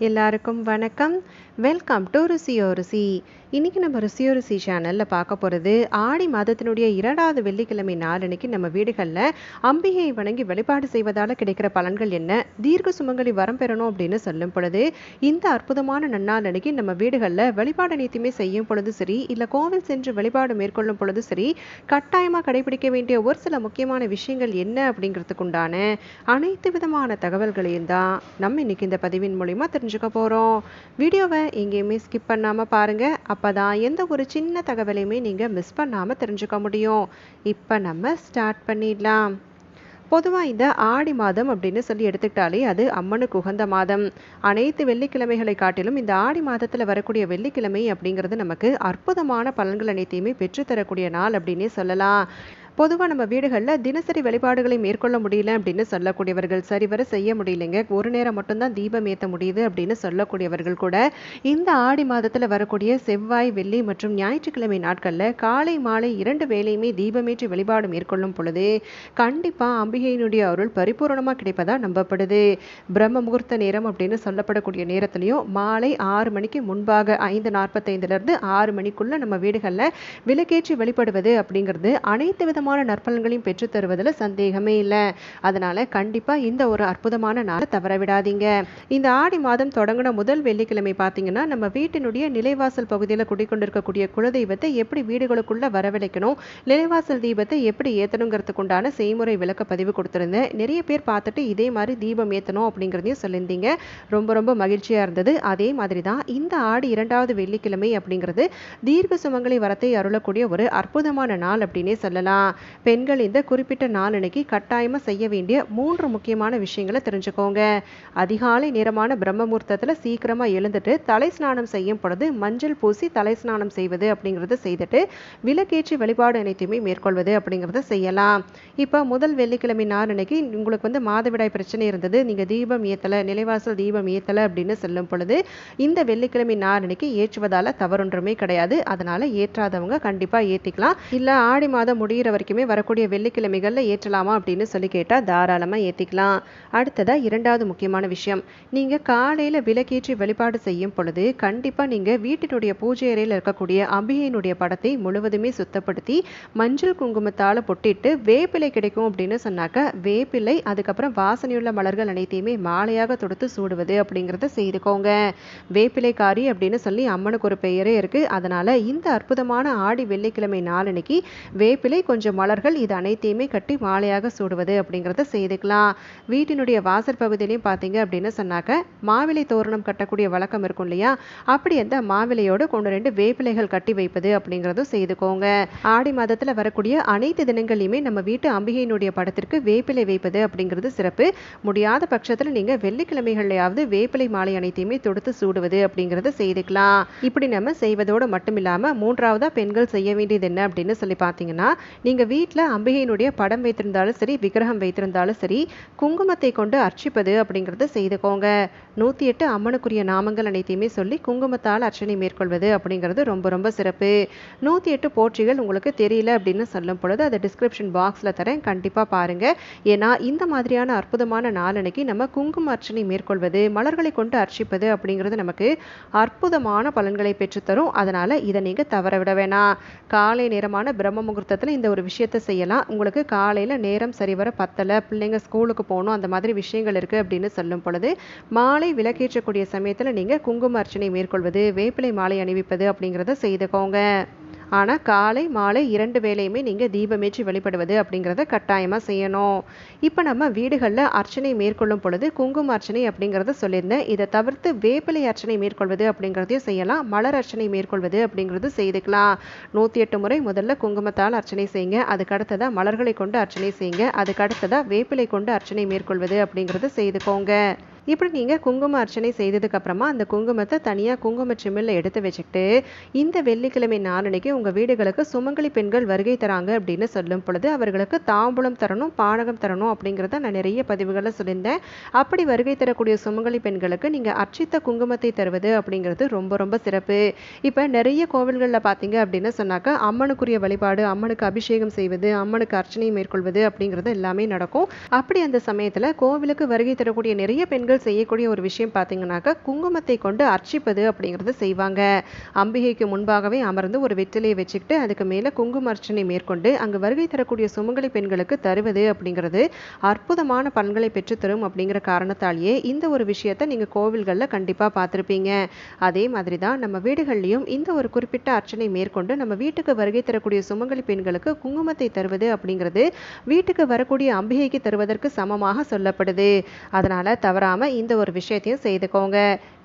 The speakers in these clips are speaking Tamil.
எல்லாருக்கும் வணக்கம். வெல்கம் டு ருசியோ ருசி. இன்றைக்கி நம்ம ருசியோ ருசி சேனலில் பார்க்க போகிறது ஆடி மாதத்தினுடைய இரண்டாவது வெள்ளிக்கிழமை நாளன்னைக்கு நம்ம வீடுகளில் அம்பிகையை வணங்கி வழிபாடு செய்வதால் கிடைக்கிற பலன்கள் என்ன? தீர்க்க சுமங்கலி வரம் பெறணும் அப்படின்னு சொல்லும் பொழுது இந்த அற்புதமான நன்னாள் நம்ம வீடுகளில் வழிபாடு அனைத்துமே செய்யும் பொழுது சரி இல்லை கோவில் சென்று வழிபாடு மேற்கொள்ளும் பொழுது சரி கட்டாயமாக கடைபிடிக்க வேண்டிய ஒரு சில முக்கியமான விஷயங்கள் என்ன அப்படிங்கிறதுக்கு உண்டான அனைத்து விதமான தகவல்களையும் தான் நம்ம இன்னைக்கு இந்த பதிவின் மூலிமா தெரிஞ்சுக்க போகிறோம் வீடியோவை எங்கேயுமே ஸ்கிப் பண்ணாமல் பாருங்கள் அப்போ தான் எந்த ஒரு சின்ன தகவலையுமே நீங்கள் மிஸ் பண்ணாமல் தெரிஞ்சுக்க முடியும். இப்போ நம்ம ஸ்டார்ட் பண்ணிடலாம். பொதுவாக இந்த ஆடி மாதம் அப்படின்னு சொல்லி எடுத்துக்கிட்டாலே அது அம்மனுக்கு உகந்த மாதம். அனைத்து வெள்ளிக்கிழமைகளை காட்டிலும் இந்த ஆடி மாதத்தில் வரக்கூடிய வெள்ளிக்கிழமை அப்படிங்கிறது நமக்கு அற்புதமான பலன்கள் அனைத்தையுமே பெற்றுத்தரக்கூடிய நாள் அப்படின்னே சொல்லலாம். பொதுவாக நம்ம வீடுகளில் தினசரி வழிபாடுகளை மேற்கொள்ள முடியல அப்படின்னு சொல்லக்கூடியவர்கள் சரிவர செய்ய முடியலைங்க. ஒரு நேரம் மட்டும்தான் தீபம் ஏற்ற முடியுது அப்படின்னு சொல்லக்கூடியவர்கள் கூட இந்த ஆடி மாதத்தில் வரக்கூடிய செவ்வாய் வெள்ளி மற்றும் ஞாயிற்றுக்கிழமை நாட்களில் காலை மாலை இரண்டு வேளையுமே தீபமேற்றி வழிபாடு மேற்கொள்ளும் பொழுது கண்டிப்பாக அம்பிகையினுடைய அருள் பரிபூரணமாக கிடைப்பதா நம்பப்படுது. பிரம்ம முகூர்த்த நேரம் அப்படின்னு சொல்லப்படக்கூடிய நேரத்திலையும் மாலை ஆறு மணிக்கு முன்பாக ஐந்து நாற்பத்தைந்துலேருந்து ஆறு மணிக்குள்ளே நம்ம வீடுகளில் விளக்கேற்றி வழிபடுவது அப்படிங்கிறது அனைத்து விதமான நற்பலன்களையும் பெற்றுத்தருவதில் சந்தேகமே இல்லை. அதனால் கண்டிப்பாக இந்த ஒரு அற்புதமான நாளை தவற விடாதீங்க. இந்த ஆடி மாதம் தொடங்கின முதல் வெள்ளிக்கிழமை பார்த்தீங்கன்னா நம்ம வீட்டினுடைய நிலைவாசல் பகுதியில் குடிக்கொண்டிருக்கக்கூடிய குலதெய்வத்தை எப்படி வீடுகளுக்குள்ளே வரவழைக்கணும் நிலைவாசல் தீபத்தை எப்படி ஏற்றணுங்கிறதுக்கு உண்டான செய்முறை விளக்க பதிவு கொடுத்துருந்தேன். நிறைய பேர் பார்த்துட்டு இதே மாதிரி தீபம் ஏற்றணும் அப்படிங்கிறதையும் சொல்லியிருந்தீங்க. ரொம்ப ரொம்ப மகிழ்ச்சியாக இருந்தது. அதே மாதிரி தான் இந்த ஆடி இரண்டாவது வெள்ளிக்கிழமை அப்படிங்கிறது தீர்க்க சுமங்கலி வரத்தை அருளக்கூடிய ஒரு அற்புதமான நாள் அப்படின்னே சொல்லலாம். பெண்கள் இந்த குறிப்பிட்ட நாளன்னைக்கு கட்டாயமாக செய்ய வேண்டிய மூன்று முக்கியமான விஷயங்களை தெரிஞ்சுக்கோங்க. அதிகாலை நேரமான பிரம்மமுகூர்த்தத்தில் சீக்கிரமாக எழுந்துட்டு தலை ஸ்நானம் செய்யும் பொழுது மஞ்சள் பூசி தலை ஸ்நானம் செய்வது அப்படிங்கிறத செய்துட்டு விலக்கேற்றி வழிபாடு அனைத்தையுமே மேற்கொள்வது அப்படிங்கிறத செய்யலாம். இப்போ முதல் வெள்ளிக்கிழமை நாளன்னைக்கு உங்களுக்கு வந்து மாதவிடாய் பிரச்சனை இருந்தது நீங்கள் தீபம் ஏற்றலை நிலைவாசல் தீபம் ஏற்றலை அப்படின்னு சொல்லும் பொழுது இந்த வெள்ளிக்கிழமை நாளன்னைக்கு ஏற்றுவதால் தவறொன்றுமே கிடையாது. அதனால் ஏற்றாதவங்க கண்டிப்பாக ஏற்றிக்கலாம் இல்லை ஆடி மாதம் முடிகிற வரைக்குமே வரக்கூடிய வெள்ளிக்கிழமைகளில் ஏற்றலாமா அப்படின்னு சொல்லி கேட்டால் தாராளமாக ஏற்றிக்கலாம் அடுத்ததாக இரண்டாவது முக்கியமான விஷயம். நீங்கள் காலையில் விளக்கேற்றி வழிபாடு செய்யும் பொழுது கண்டிப்பாக நீங்கள் வீட்டினுடைய பூஜை அறையில் இருக்கக்கூடிய அம்பிகையினுடைய படத்தை முழுவதுமே சுத்தப்படுத்தி மஞ்சள் குங்குமத்தால் பொட்டிட்டு வேப்பிலை கிடைக்கும் அப்படின்னு சொன்னாக்க வேப்பிலை அதுக்கப்புறம் வாசனையுள்ள மலர்கள் அனைத்தையுமே மாலையாக தொடுத்து சூடுவது அப்படிங்கிறத செய்துக்கோங்க. வேப்பிலைக்காரி அப்படின்னு சொல்லி அம்மனுக்கு ஒரு பெயரே இருக்குது அதனால் இந்த அற்புதமான ஆடி வெள்ளிக்கிழமை நாளன்னைக்கு வேப்பிலை கொஞ்சம் மலர்கள் இது அனைத்தையுமே கட்டி மாலையாக சூடுவது அப்படிங்கிறத செய்துக்கலாம். வீட்டினுடைய வாசல் பகுதியிலையும் பார்த்தீங்க அப்படின்னு சொன்னாக்க மாவிலை தோரணம் கட்டக்கூடிய வழக்கம் இருக்கும் இல்லையா? அப்படி அந்த மாவிலையோடு கொண்டு ரெண்டு வேப்பிலைகள் கட்டி வைப்பது அப்படிங்கிறதும் செய்துக்கோங்க. ஆடி மாதத்தில் வரக்கூடிய அனைத்து தினங்களையுமே நம்ம வீட்டு அம்பிகையினுடைய படத்திற்கு வேப்பிலை வைப்பது அப்படிங்கிறது சிறப்பு. முடியாத பட்சத்தில் நீங்கள் வெள்ளிக்கிழமைகள்லையாவது வேப்பிலை மாலை அனைத்தையுமே தொடுத்து சூடுவது அப்படிங்கிறத செய்துக்கலாம். இப்படி நம்ம செய்வதோடு மட்டும் இல்லாமல் மூன்றாவதாக பெண்கள் செய்ய வேண்டியது என்ன அப்படின்னு சொல்லி பார்த்தீங்கன்னா நீங்கள் எங்கள் வீட்டில் அம்பிகையினுடைய படம் வைத்திருந்தாலும் சரி விக்கிரகம் வைத்திருந்தாலும் சரி குங்குமத்தை கொண்டு அர்ச்சிப்பது அப்படிங்கிறத செய்துக்கோங்க. நூற்றி எட்டு அம்மனுக்குரிய நாமங்கள் அனைத்தையுமே சொல்லி குங்குமத்தால் அர்ச்சனை மேற்கொள்வது அப்படிங்கிறது ரொம்ப ரொம்ப சிறப்பு. நூற்றி எட்டு போற்றிகள் உங்களுக்கு தெரியல அப்படின்னு சொல்லும் பொழுது அதை டிஸ்கிரிப்ஷன் பாக்ஸில் தரேன். கண்டிப்பாக பாருங்கள் ஏன்னா இந்த மாதிரியான அற்புதமான நாளனைக்கு நம்ம குங்கும அர்ச்சனை மேற்கொள்வது மலர்களை கொண்டு அர்ச்சிப்பது அப்படிங்கிறது நமக்கு அற்புதமான பலன்களை பெற்றுத்தரும். அதனால் இதை நீங்கள் தவற விட வேணாம். காலை நேரமான பிரம்ம முகூர்த்தத்தில் இந்த ஒரு விஷயத்தை செய்யலாம். உங்களுக்கு காலையில் நேரம் சரிவர பத்தலை பிள்ளைங்க ஸ்கூலுக்கு போகணும் அந்த மாதிரி விஷயங்கள் இருக்குது அப்படின்னு சொல்லும் பொழுது மாலை விளக்கேற்றக்கூடிய சமயத்தில் நீங்கள் குங்கும அர்ச்சனை மேற்கொள்வது வேப்பிலை மாலை அணிவிப்பது அப்படிங்கிறத செய்துக்கோங்க. ஆனால் காலை மாலை இரண்டு வேளையுமே நீங்கள் தீபமேற்றி வழிபடுவது அப்படிங்கிறத கட்டாயமாக செய்யணும். இப்போ நம்ம வீடுகளில் அர்ச்சனை மேற்கொள்ளும் பொழுது குங்கும அர்ச்சனை அப்படிங்கிறத சொல்லியிருந்தேன். இதை தவிர்த்து வேப்பிலை அர்ச்சனை மேற்கொள்வது அப்படிங்கிறதையும் செய்யலாம். மலர் அர்ச்சனை மேற்கொள்வது அப்படிங்கிறது செய்துக்கலாம். நூற்றி எட்டு முறை முதல்ல குங்குமத்தால் அர்ச்சனை செய்யுங்க. அதுக்கு அடுத்ததாக மலர்களை கொண்டு அர்ச்சனை செய்யுங்க. அதுக்கு அடுத்ததாக வேப்பிலை கொண்டு அர்ச்சனை மேற்கொள்வது அப்படிங்கிறது செய்துக்கோங்க. இப்படி நீங்கள் குங்கும அர்ச்சனை செய்ததுக்கு அப்புறமா அந்த குங்குமத்தை தனியாக குங்கும சிம்மில் எடுத்து வச்சுக்கிட்டு இந்த வெள்ளிக்கிழமை நாளன்னைக்கு உங்கள் வீடுகளுக்கு சுமங்கலி பெண்கள் வருகை தராங்க அப்படின்னு சொல்லும் பொழுது அவர்களுக்கு தாம்பூலம் தரணும் பானகம் தரணும் அப்படிங்கிறத நான் நிறைய பதிவுகளில் சொல்லியிருந்தேன். அப்படி வருகை தரக்கூடிய சுமங்கலி பெண்களுக்கு நீங்கள் அர்ச்சித்த குங்குமத்தை தருவது அப்படிங்கிறது ரொம்ப ரொம்ப சிறப்பு. இப்போ நிறைய கோவில்களில் பார்த்தீங்க அப்படின்னு சொன்னாக்கா அம்மனுக்குரிய வழிபாடு அம்மனுக்கு அபிஷேகம் செய்வது அம்மனுக்கு அர்ச்சனை மேற்கொள்வது அப்படிங்கிறது எல்லாமே நடக்கும். அப்படி அந்த சமயத்தில் கோவிலுக்கு வருகை தரக்கூடிய நிறைய பெண்கள் பெண்கள் செய்யக்கூடிய ஒரு விஷயம் பார்த்தீங்கன்னாக்கா குங்குமத்தை கொண்டு அர்ச்சிப்பது அப்படிங்கிறது செய்வாங்க. அம்பிகைக்கு முன்பாகவே அமர்ந்து ஒரு வெற்றிலையை வச்சுக்கிட்டு அதுக்கு மேலே குங்கும அர்ச்சனை மேற்கொண்டு அங்கு வருகை தரக்கூடிய சுமங்கலி பெண்களுக்கு தருவது அப்படிங்கிறது அற்புதமான பலன்களை பெற்றுத்தரும் அப்படிங்கிற காரணத்தாலேயே இந்த ஒரு விஷயத்தை நீங்கள் கோவில்களில் கண்டிப்பாக பார்த்துருப்பீங்க. அதே மாதிரி தான் நம்ம வீடுகள்லையும் இந்த ஒரு குறிப்பிட்ட அர்ச்சனை மேற்கொண்டு நம்ம வீட்டுக்கு வருகை தரக்கூடிய சுமங்கலி பெண்களுக்கு குங்குமத்தை தருவது அப்படிங்கிறது வீட்டுக்கு வரக்கூடிய அம்பிகைக்கு தருவதற்கு சமமாக சொல்லப்படுது. அதனால் தவறாமல் இந்த ஒரு விஷயத்தையும் செய்துக்கோங்க.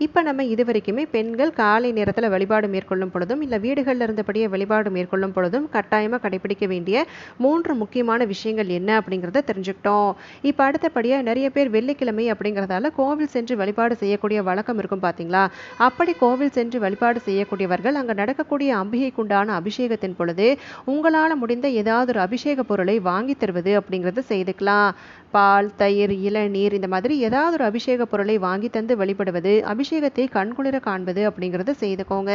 இப்போ நம்ம இது வரைக்குமே பெண்கள் காலை நேரத்தில் வழிபாடு மேற்கொள்ளும் பொழுதும் இல்லை வீடுகளில் இருந்தபடியே வழிபாடு மேற்கொள்ளும் பொழுதும் கட்டாயமாக கடைபிடிக்க வேண்டிய மூன்று முக்கியமான விஷயங்கள் என்ன அப்படிங்கிறத தெரிஞ்சுக்கிட்டோம். இப்போ அடுத்தபடியாக நிறைய பேர் வெள்ளிக்கிழமை அப்படிங்கிறதால கோவில் சென்று வழிபாடு செய்யக்கூடிய வழக்கம் இருக்கும் பார்த்தீங்களா அப்படி கோவில் சென்று வழிபாடு செய்யக்கூடியவர்கள் அங்கே நடக்கக்கூடிய அம்பிகைக்குண்டான அபிஷேகத்தின் பொழுது உங்களால் முடிந்த ஏதாவது ஒரு அபிஷேக பொருளை வாங்கி தருவது அப்படிங்கிறத செய்துக்கலாம். பால் தயிர் இளநீர் இந்த மாதிரி ஏதாவது ஒரு அபிஷேக பொருளை வாங்கி தந்து வழிபடுவது அபிஷேகத்தை கண்குளிர காண்பது அப்படிங்கிறத செய்துக்கோங்க.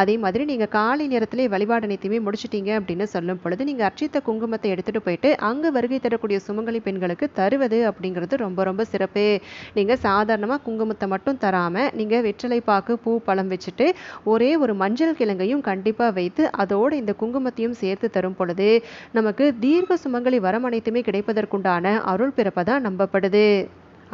அதே மாதிரி நீங்கள் காலை நேரத்திலே வழிபாடு அனைத்தையுமே முடிச்சிட்டீங்க அப்படின்னு சொல்லும் பொழுது நீங்கள் அர்ச்சித்த குங்குமத்தை எடுத்துகிட்டு போயிட்டு அங்கே வருகை தரக்கூடிய சுமங்கலி பெண்களுக்கு தருவது அப்படிங்கிறது ரொம்ப ரொம்ப சிறப்பு. நீங்கள் சாதாரணமாக குங்குமத்தை மட்டும் தராமல் நீங்கள் வெற்றிலை பாக்கு பூ பழம் வச்சுட்டு ஒரே ஒரு மஞ்சள் கிழங்கையும் கண்டிப்பாக வைத்து அதோடு இந்த குங்குமத்தையும் சேர்த்து தரும் பொழுது நமக்கு தீர்க்க சுமங்கலி வரம் அனைத்துமே கிடைப்பதற்குண்டான அருள் பிறப்பதாக நம்பப்படுது.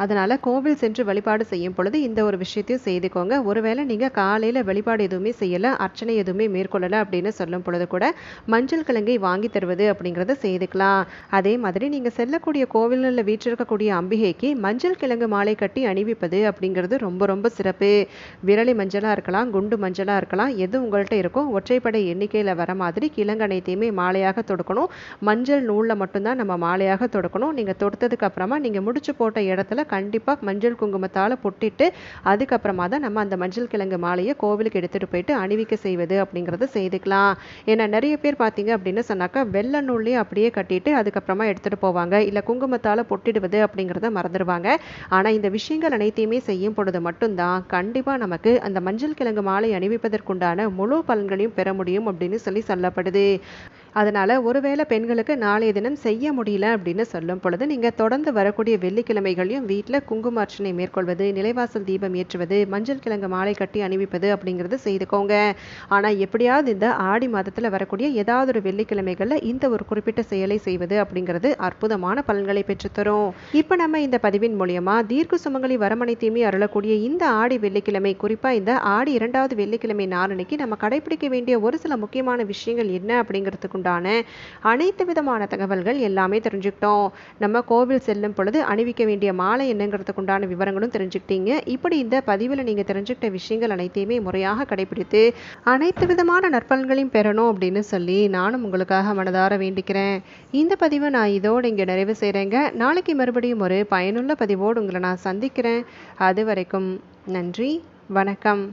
அதனால் கோவில் சென்று வழிபாடு செய்யும் பொழுது இந்த ஒரு விஷயத்தையும் செய்துக்கோங்க. ஒருவேளை நீங்கள் காலையில் வழிபாடு எதுவுமே செய்யலை அர்ச்சனை எதுவுமே மேற்கொள்ளலை அப்படின்னு சொல்லும் பொழுது கூட மஞ்சள் கிழங்கை வாங்கி தருவது அப்படிங்கிறத செய்துக்கலாம். அதே மாதிரி நீங்கள் செல்லக்கூடிய கோவில்களில் வீற்றிருக்கக்கூடிய அம்பிகைக்கு மஞ்சள் கிழங்கு மாலை கட்டி அணிவிப்பது அப்படிங்கிறது ரொம்ப ரொம்ப சிறப்பு. விரலி மஞ்சளாக இருக்கலாம் குண்டு மஞ்சளாக இருக்கலாம் எது உங்கள்கிட்ட இருக்கோ ஒற்றைப்படை எண்ணிக்கையில் வர மாதிரி கிழங்கு அனைத்தையுமே மாலையாக தொடுக்கணும். மஞ்சள் நூலில் மட்டும்தான் நம்ம மாலையாக தொடுக்கணும். நீங்கள் தொடுத்ததுக்கு அப்புறமா நீங்கள் முடிச்சு போட்ட இடத்துல கண்டிப்பாக மஞ்சள் குங்குமத்தால் பொட்டிட்டு அதுக்கப்புறமா தான் நம்ம அந்த மஞ்சள் கிழங்கு மாலையை கோவிலுக்கு எடுத்துகிட்டு போயிட்டு அணிவிக்க செய்வது அப்படிங்கிறத செய்துக்கலாம். ஏன்னா நிறைய பேர் பார்த்தீங்க அப்படின்னு சொன்னாக்கா வெள்ளை நூல்லையே அப்படியே கட்டிட்டு அதுக்கப்புறமா எடுத்துகிட்டு போவாங்க. இல்லை குங்குமத்தால் பொட்டிடுவது அப்படிங்கிறத மறந்துடுவாங்க ஆனால் இந்த விஷயங்கள் அனைத்தையுமே செய்யும் பொழுது மட்டும்தான் கண்டிப்பாக நமக்கு அந்த மஞ்சள் கிழங்கு மாலை அணிவிப்பதற்குண்டான முழு பலன்களையும் பெற முடியும் அப்படின்னு சொல்லி சொல்லப்படுது. அதனால் ஒருவேளை பெண்களுக்கு நாளைய தினம் செய்ய முடியல அப்படின்னு சொல்லும் பொழுது நீங்கள் தொடர்ந்து வரக்கூடிய வெள்ளிக்கிழமைகளையும் வீட்டில் குங்குமார்ச்சனை மேற்கொள்வது நிலைவாசல் தீபம் ஏற்றுவது மஞ்சள் கிழங்கு மாலை கட்டி அணிவிப்பது அப்படிங்கிறது செய்துக்கோங்க. ஆனால் எப்படியாவது இந்த ஆடி மாதத்தில் வரக்கூடிய ஏதாவது ஒரு வெள்ளிக்கிழமைகளில் இந்த ஒரு குறிப்பிட்ட செயலை செய்வது அப்படிங்கிறது அற்புதமான பலன்களை பெற்றுத்தரும். இப்போ நம்ம இந்த பதிவின் மூலியமா தீர்க்க சுமங்கலி வரமனைத்தையுமே அருளக்கூடிய இந்த ஆடி வெள்ளிக்கிழமை குறிப்பாக இந்த ஆடி இரண்டாவது வெள்ளிக்கிழமை நாளன்னைக்கு நம்ம கடைபிடிக்க வேண்டிய ஒரு சில முக்கியமான விஷயங்கள் என்ன உண்டான அனைத்து விதமான தகவல்கள் எல்லாமே தெரிஞ்சுக்கிட்டோம். நம்ம கோவில் செல்லும் பொழுது அணிவிக்க வேண்டிய மாலை என்னங்கிறதுக்கு உண்டான விவரங்களும் தெரிஞ்சுக்கிட்டீங்க. இப்படி இந்த பதிவில் நீங்கள் தெரிஞ்சுக்கிட்ட விஷயங்கள் அனைத்தையுமே முறையாக கடைபிடித்து அனைத்து விதமான நற்பலன்களையும் பெறணும் அப்படின்னு சொல்லி நானும் உங்களுக்காக மனதார வேண்டிக்கிறேன். இந்த பதிவை நான் இதோடு இங்கே நிறைவு செய்கிறேங்க நாளைக்கு மறுபடியும் ஒரு பயனுள்ள பதிவோடு உங்களை நான் சந்திக்கிறேன். அது வரைக்கும் நன்றி வணக்கம்.